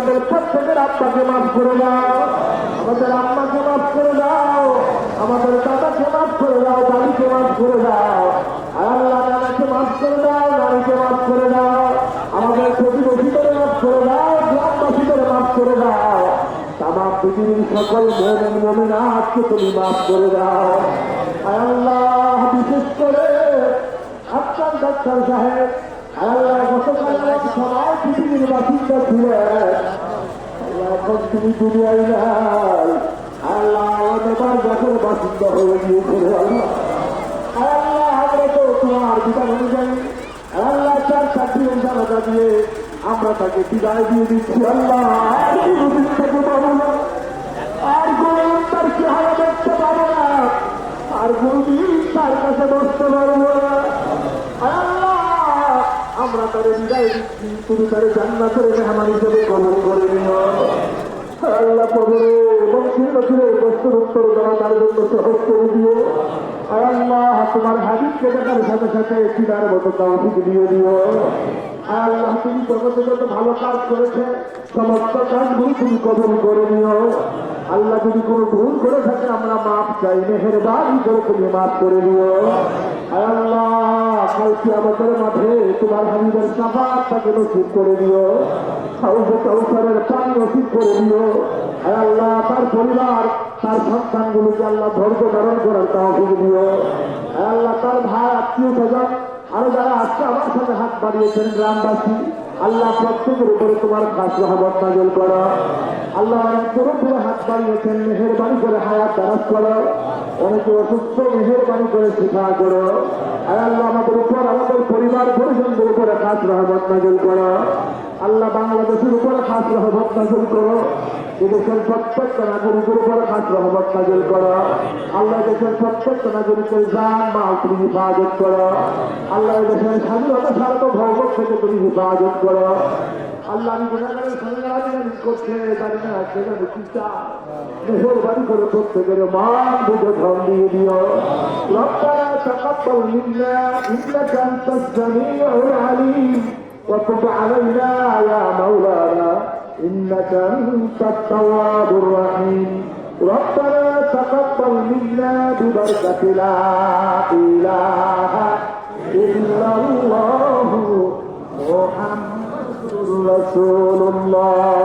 আমাদের প্রত্যেকের আব্বাকে মাফ করে দাও। আমাদের আম্মাকে মাফ করে দাও। আমাদের দাদাকে মাফ করে দাও দাদিকে মাফ করে দাও। আল্লাহ দাদাকে মাফ করে দাও, নারীকে মাফ করে দাও। আমাদের প্রতিবেশীদের মাফ করে দাও গ্রামবাসীদের মাফ করে দাও। তামাম পৃথিবীর সকল মোমেন মোমেনাথকে তুমি মাফ করে দাও। আল্লাহ, বিশেষ করে আপনার ডাক্তার সাহেব আল্লাহ গতকাল সবাই পৃথিবীর বাসিন্দা ছিলেন। আল্লাহ এখন তুমি দুনিয়ায় নাই। আল্লাহ হয়ে আমরা তো তোমার বিধান অনুযায়ী আল্লাহ চার জানাজা দিয়ে আমরা তাকে বিদায় দিয়ে দিচ্ছি। আল্লাহ আর কোনোদিন আর কোনদিন তার চেহারা দেখতে পাবো না। আর কোনদিন তার কাছে বসতে পারব আমরা তারে বিদায় দিচ্ছি। তুমি তারে জান্নাতের মেহমান হিসেবে কবল করে নিও। আল্লাহ কবরে এবং ফিরে প্রশ্নের উত্তর দেওয়া তার জন্য সহজ করে দিও। আল্লাহ, তোমার হাবিবকে দেখার সাথে সাথে চিনার মতো তৌফিক দিয়ে দিও। আল্লাহ, তুমি জগতে যত ভালো কাজ করেছে, সমস্ত কাজগুলো তুমি কবল করে নিও। আল্লাহ যদি কোনো ভুল করে থাকে আমরা মাফ চাই, মেহেরবানি করে তুমি মাফ করে দিও। আল্লাহ আমাদের মাঠে তোমার হাবিবের সাফাত তাকে নসিব করে দিও। পানি নসিব করে দিও। আল্লাহ, তার পরিবার, তার সন্তানগুলোকে আল্লাহ ধৈর্য ধারণ করার তহবিল দিও। আল্লাহ, তার ভাই, আত্মীয় স্বজন, আরও যারা আজকে আমার সাথে হাত বাড়িয়েছেন গ্রামবাসী, আল্লাহ প্রত্যেকের উপরে তোমার খাস রহমত নাজল করো। আল্লাহ পুরো পুরো হাত বাড়িয়েছেন, মেহরবানি করে হায়াত দারাজ করো। অনেকে অসুস্থ, মেহরবানি করে শিখা করো। আর আল্লাহ, আমাদের উপর, আমাদের পরিবার পরিজনদের উপরে খাস রহমত নাজল করো। আল্লাহ বাংলাদেশের উপরে খাস রহমত নাজল করো। এদেশের প্রত্যেকটা নাগরিকের উপরে খাস রহমত নাজল করো। আল্লাহ দেশের প্রত্যেকটা নাগরিকের জান, মাল তুমি হিফাজত করো। আল্লাহ দেশের স্বাধীনতা সার্বভৌম থেকে তুমি হিফাজত করো। আল্লাহ আমি গুণাগারের সঙ্গে রাজি করছে জানি না সেটা চিন্তা মেহরবানি করে প্রত্যেকের মান বুঝে ধন দিয়ে দিও রব্বানা তাকাব্বাল মিন্না ইন্নাকা আনতাস সামিউল আলিম وتب علينا يا مولانا إنك أنت التواب الرحيم ربنا تقبل منا ببركة لا إله إلا الله رسول الله